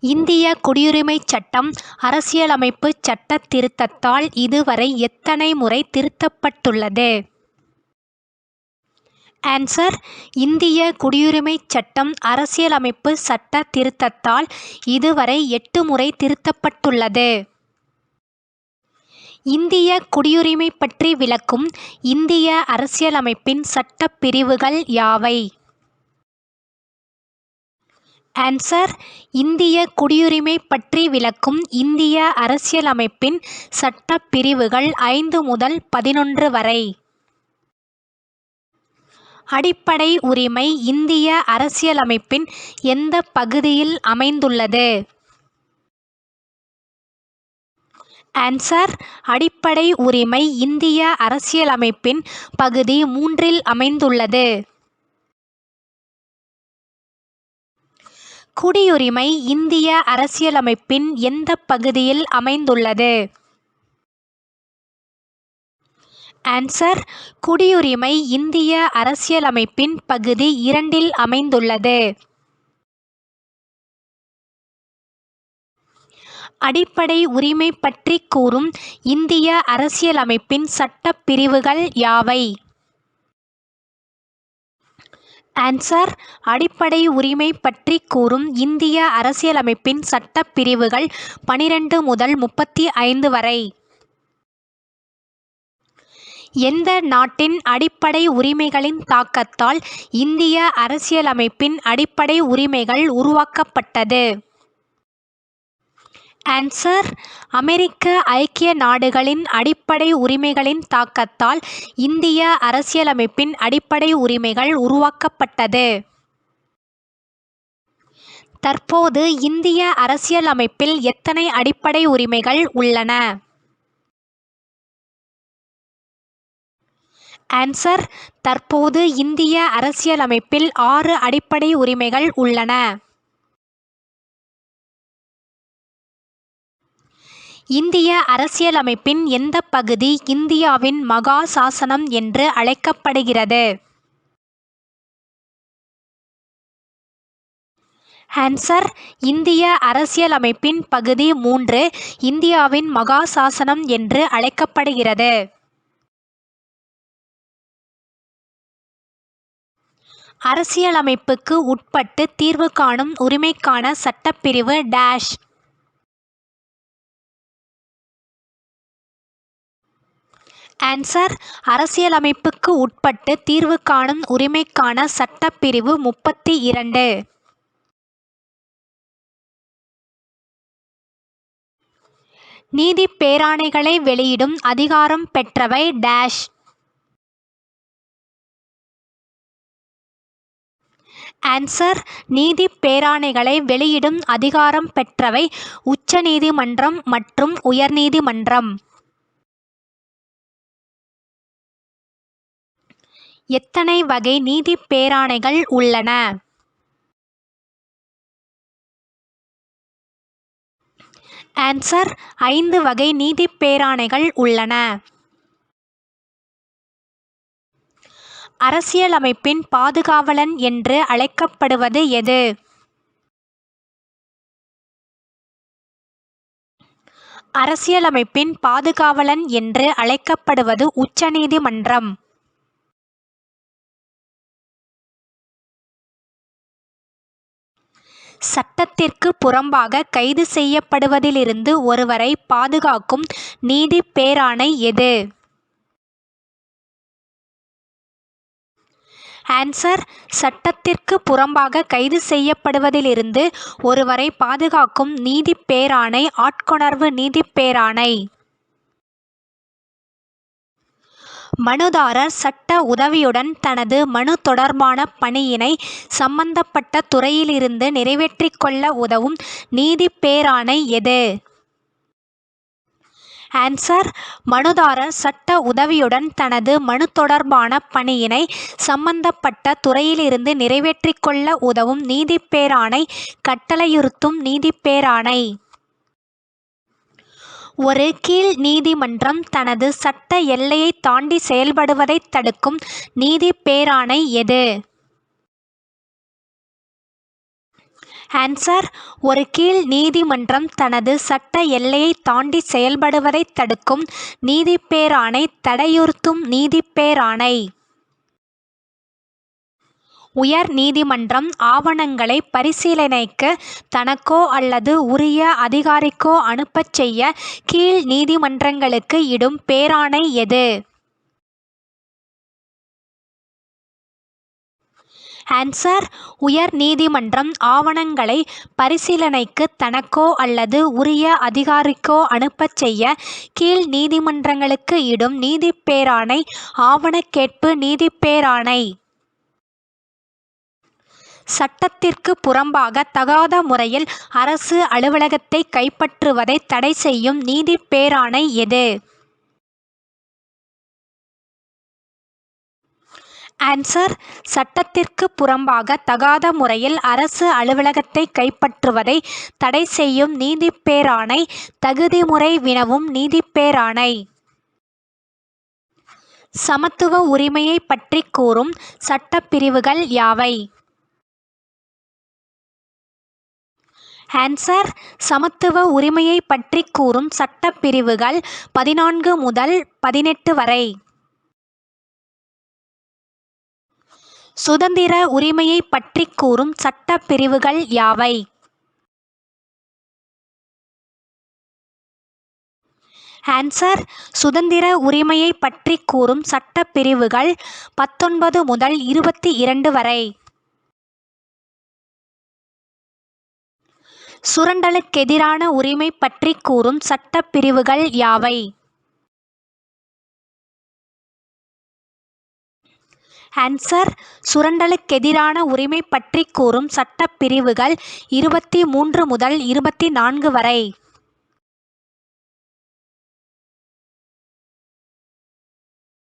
இந்திய குடியுரிமைச் சட்டம் அரசியலமைப்புச் சட்டத் திருத்தத்தால் இதுவரை எத்தனை முறை திருத்தப்பட்டுள்ளது? ஆன்சர் இந்திய குடியுரிமைச் சட்டம் அரசியலமைப்பு சட்ட திருத்தத்தால் இதுவரை எட்டு முறை திருத்தப்பட்டுள்ளது. இந்திய குடியுரிமை பற்றி விளக்கும் இந்திய அரசியலமைப்பின் சட்டப் பிரிவுகள் யாவை? ஆன்சர் இந்திய குடியுரிமை பற்றி விளக்கும் இந்திய அரசியலமைப்பின் சட்டப் பிரிவுகள் ஐந்து முதல் பதினொன்று வரை. அடிப்படை உரிமை இந்திய அரசியலமைப்பின் எந்த பகுதியில் அமைந்துள்ளது? ஆன்சர் அடிப்படை உரிமை இந்திய அரசியலமைப்பின் பகுதி மூன்றில் அமைந்துள்ளது. குடியுரிமை இந்திய அரசியலமைப்பின் எந்த பகுதியில் அமைந்துள்ளது? ஆன்சர் குடியுரிமை இந்திய அரசியலமைப்பின் பகுதி இரண்டில் அமைந்துள்ளது. அடிப்படை உரிமை பற்றி கூறும் இந்திய அரசியலமைப்பின் சட்டப் பிரிவுகள் யாவை? ஆன்சர் அடிப்படை உரிமை பற்றி கூறும் இந்திய அரசியலமைப்பின் சட்டப் பிரிவுகள் பனிரெண்டு முதல் முப்பத்தி ஐந்து வரை. எந்த நாட்டின் அடிப்படை உரிமைகளின் தாக்கத்தால் இந்திய அரசியலமைப்பின் அடிப்படை உரிமைகள் உருவாக்கப்பட்டது? ஆன்சர் அமெரிக்க ஐக்கிய நாடுகளின் அடிப்படை உரிமைகளின் தாக்கத்தால் இந்திய அரசியலமைப்பின் அடிப்படை உரிமைகள் உருவாக்கப்பட்டது. தற்போது இந்திய அரசியலமைப்பில் எத்தனை அடிப்படை உரிமைகள் உள்ளன? ஆன்சர் தற்போது இந்திய அரசியலமைப்பில் ஆறு அடிப்படை உரிமைகள் உள்ளன. இந்திய அரசியலமைப்பின் எந்த பகுதி இந்தியாவின் மகா சாசனம் என்று அழைக்கப்படுகிறது? ஆன்சர் இந்திய அரசியலமைப்பின் பகுதி மூன்று இந்தியாவின் மகா சாசனம் என்று அழைக்கப்படுகிறது. அரசியலமைப்புக்கு உட்பட்டு தீர்வு காணும் உரிமைக்கான சட்டப்பிரிவு டேஷ் ஆன்சர். அரசியலமைப்புக்கு உட்பட்டு தீர்வு காணும் உரிமைக்கான சட்டப்பிரிவு முப்பத்தி இரண்டு. நீதி பேராணைகளை வெளியிடும் அதிகாரம் பெற்றவை டேஷ். ஆன்சர். நீதிப் பேராணைகளை வெளியிடும் அதிகாரம் பெற்றவை உச்ச நீதிமன்றம் மற்றும் உயர்நீதிமன்றம். எத்தனை வகை நீதிப் பேராணைகள் உள்ளன? ஆன்சர் ஐந்து வகை நீதிப் பேராணைகள் உள்ளன. அரசியலமைப்பின் பாதுகாவலன் என்று அழைக்கப்படுவது எது? அரசியலமைப்பின் பாதுகாவலன் என்று அழைக்கப்படுவது உச்சநீதிமன்றம். சட்டத்திற்கு புறம்பாக கைது செய்யப்படுவதிலிருந்து ஒருவரை பாதுகாக்கும் நீதிப் பேராணை எது? ஆன்சர் சட்டத்திற்கு புறம்பாக கைது செய்யப்படுவதிலிருந்து ஒருவரை பாதுகாக்கும் நீதிப் பேராணை ஆட்கொணர்வு நீதிப் பேராணை. மனுதாரர் சட்ட உதவியுடன் தனது மனு தொடர்பான பணியினை சம்பந்தப்பட்ட துறையிலிருந்து நிறைவேற்றிக்கொள்ள உதவும் நீதிப் பேராணை எது? ஆன்சர். மனுதாரர் சட்ட உதவியுடன் தனது மனு தொடர்பான பணியினை சம்பந்தப்பட்ட துறையிலிருந்து நிறைவேற்றிக்கொள்ள உதவும் நீதிப்பேராணை கட்டளையுறுத்தும் நீதிப்பேராணை ஒரு கீழ் நீதிமன்றம் தனது சட்ட எல்லையை தாண்டி செயல்படுவதைத் தடுக்கும் நீதிப் பேராணை எது? ஆன்சர் ஒரு கீழ் நீதிமன்றம் தனது சட்ட எல்லையை தாண்டி செயல்படுவதைத் தடுக்கும் நீதிப்பேராணை தடையுறுத்தும் நீதிப்பேராணை உயர் நீதிமன்றம் ஆவணங்களை பரிசீலனைக்கு தனக்கோ அல்லது உரிய அதிகாரிக்கோ அனுப்பச் செய்ய கீழ் நீதிமன்றங்களுக்கு இடும் பேராணை எது? ஆன்சர் உயர் நீதிமன்றம் ஆவணங்களை பரிசீலனைக்கு தனக்கோ அல்லது உரிய அதிகாரிக்கோ அனுப்பச் செய்ய கீழ் நீதிமன்றங்களுக்கு இடும் நீதிப்பேராணை ஆவணக்கேட்பு நீதிப்பேராணை சட்டத்திற்கு புறம்பாக தகாத முறையில் அரசு அலுவலகத்தை கைப்பற்றுவதை தடை செய்யும் நீதிப்பேராணை எது? ஆன்சர் சட்டத்திற்கு புறம்பாக தகாத முறையில் அரசு அலுவலகத்தை கைப்பற்றுவதை தடை செய்யும் நீதிப்பேராணை தகுதிமுறை வினவும் நீதிப்பேராணை சமத்துவ உரிமையை பற்றி கூறும் சட்டப்பிரிவுகள் யாவை? ஹான்சர் சமத்துவ உரிமையை பற்றி கூறும் சட்டப்பிரிவுகள் பதினான்கு முதல் பதினெட்டு வரை. சுதந்திர உரிமையை பற்றி கூறும் சட்டப்பிரிவுகள் யாவை? ஹான்சர் சுதந்திர உரிமையை பற்றி கூறும் சட்டப்பிரிவுகள் பத்தொன்பது முதல் இருபத்தி இரண்டு வரை. சுரண்டலுக்கெதிரான உரிமை பற்றி கூறும் சட்டப்பிரிவுகள் யாவை? ஆன்சர் சுரண்டலுக்கெதிரான உரிமை பற்றி கூறும் சட்டப்பிரிவுகள் இருபத்தி மூன்று முதல் இருபத்தி நான்கு வரை.